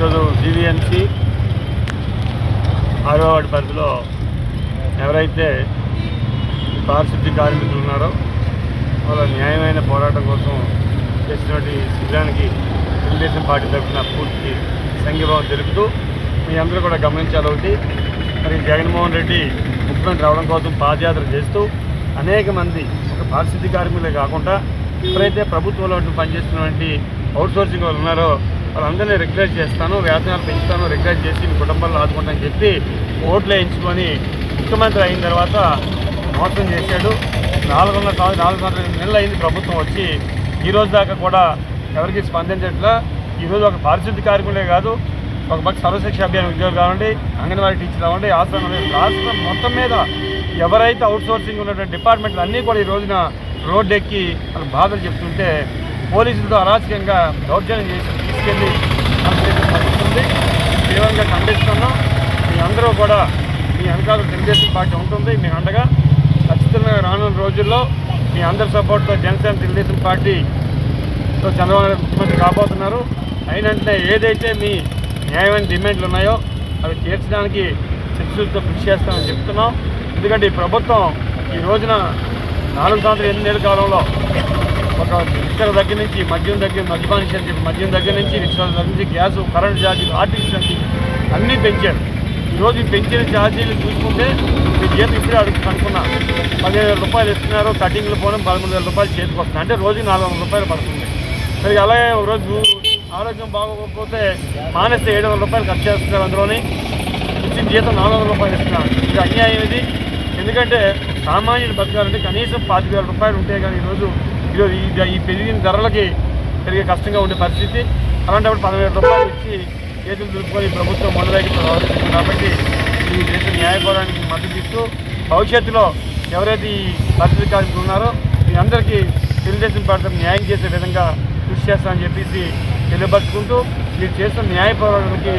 ఈరోజు జీవీఎంసీ ఆరో వాడి పరిధిలో ఎవరైతే పారిశుద్ధ్య కార్మికులు ఉన్నారో వాళ్ళ న్యాయమైన పోరాటం కోసం చేసినటువంటి శిబిరానికి తెలుగుదేశం పార్టీ తరఫున పూర్తి సంఘీభావం తెలుపుతూ మీ అందరూ కూడా గమనించాలి ఒకటి మరి జగన్మోహన్ రెడ్డి ముఖ్యమంత్రి రావడం కోసం పాదయాత్ర చేస్తూ అనేక మంది ఒక పారిశుద్ధ్య కార్మికులే కాకుండా ఎవరైతే ప్రభుత్వంలో పనిచేస్తున్నటువంటి అవుట్ సోర్సింగ్ వాళ్ళు ఉన్నారో వాళ్ళందరినీ రిక్వెస్ట్ చేస్తాను వేతనాలు పెంచుతాను రిక్వెస్ట్ చేసి మీ కుటుంబాలను ఆదుకుంటానని చెప్పి ఓట్లు వేయించుకొని ముఖ్యమంత్రి అయిన తర్వాత మోసం చేశాడు. నాలుగున్నర కాదు నాలుగున్నర నెలలు అయింది ప్రభుత్వం వచ్చి ఈ రోజు దాకా కూడా ఎవరికి స్పందించట్లా. ఈరోజు ఒక పారిశుద్ధ్య కార్మికులే కాదు ఒక పక్క సర్వశిక్ష అభియాన్ ఉద్యోగులు కావండి అంగన్వాడీ టీచర్ కావండి ఆశ్రమం రాష్ట్రం మొత్తం మీద ఎవరైతే అవుట్ సోర్సింగ్ ఉన్నటువంటి డిపార్ట్మెంట్లు అన్నీ కూడా ఈ రోజున రోడ్డు ఎక్కి బాధలు చెప్తుంటే పోలీసులతో అరాచకంగా దౌర్జన్యం చేసి తీసుకెళ్ళి అరెస్ట్ జరుగుతుంది తీవ్రంగా ఖండిస్తున్నాం. మీ అందరూ కూడా మీ వెనకాల తెలుగుదేశం పార్టీ ఉంటుంది. మీ అండగా ఖచ్చితంగా రానున్న రోజుల్లో మీ అందరి సపోర్ట్తో జనసేన తెలుగుదేశం పార్టీతో చంద్రబాబు నాయుడు ముఖ్యమంత్రి కాబోతున్నారు. అయినంటే ఏదైతే మీ న్యాయమైన డిమాండ్లు ఉన్నాయో అవి తీర్చడానికి శిక్షలతో కృషి చేస్తామని చెప్తున్నాం. ఎందుకంటే ఈ ప్రభుత్వం ఈ రోజున నాలుగు సంవత్సరాలు ఎనిమిది కాలంలో ఒక ఇక్కడ దగ్గర నుంచి మద్యం దగ్గర మద్యపాన నిషేధం చెప్పి మద్యం దగ్గర నుంచి రిక్షాల దగ్గర నుంచి గ్యాస్ కరెంట్ ఛార్జీలు ఆర్టీసీ ఛార్జీలు అన్నీ పెంచారు ఈరోజు పెంచిన ఛార్జీలు చూసుకుంటే మీ జీతం ఇప్పుడే అడుగు కనుక్కున్నా పదిహేను వేల రూపాయలు ఇస్తున్నారు కటింగ్లు పోవడం పదమూడు వేల రూపాయలు చేతికి వస్తుంది అంటే రోజు నాలుగు వందల రూపాయలు పడుతుంది. మరి అలాగే ఒక రోజు ఆరోగ్యం బాగోకపోతే మానేస్తే ఏడు వందల రూపాయలు ఖర్చు చేస్తున్నారు అందులోని. ఇచ్చిన జీతం నాలుగు వందల రూపాయలు ఇస్తున్నారు. ఇది అన్యాయం ఇది. ఎందుకంటే సామాన్యుడు బతకాలంటే కనీసం పాతిక వేల రూపాయలు ఉంటే కానీ ఈరోజు ఈరోజు ఈ ఈ పెరిగిన ధరలకి పెరిగే కష్టంగా ఉండే పరిస్థితి. అలాంటప్పుడు పదివేల రూపాయలు ఇచ్చి చేతులు దులుపుకొని ప్రభుత్వం మొదలైకి ప్రవర్తిస్తుంది. కాబట్టి ఈ దేశ న్యాయపోరానికి మద్దతు ఇస్తూ భవిష్యత్తులో ఎవరైతే ఈ పరిస్థితి కార్మికులు ఉన్నారో మీ అందరికీ తెలుగుదేశం పార్టీ న్యాయం చేసే విధంగా కృషి చేస్తామని చెప్పేసి తెలియపరుచుకుంటూ మీరు చేస్తున్న న్యాయ పోరాటానికి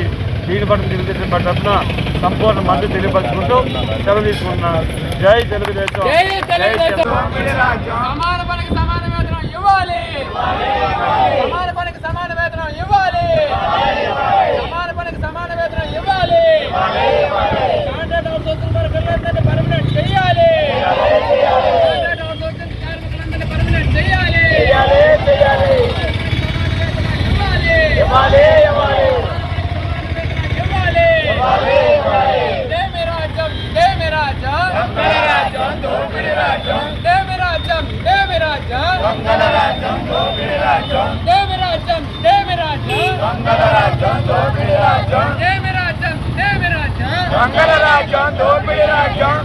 దీని పట్ల తెలుగుదేశం పార్టీ తరఫున సంపూర్ణ మద్దతు తెలియపరుచుకుంటూ సెలవు తీసుకుంటున్నా జై తెలుగుదేశం. జై జై తెలుగుదేశం. చంద్రబాబు సమాన పనికి సమాన వేతనం ఇవ్వాలి సమాన పనికి సమాన వేతనం ఇవ్వాలి. సమాన పనికి సమాన వేతనం ఇవ్వాలి. కాంట్రాక్ట్ అవుట్సోర్సింగ్ పర్మనెంట్ చేయాలి. కాంట్రాక్ట్ అవుట్సోర్సింగ్ కార్మికులందరినీ పర్మనెంట్ చేయాలి. ఇవ్వాలి ఇవ్వాలి. దేమి రాజ్యం దేమి రాజ్యం. దేమి రాజ్యం రాజ్యం. దేవి రాజ్యం దేవి రాజ్యం. రాజ్యం దోపిడి రాజ్యం.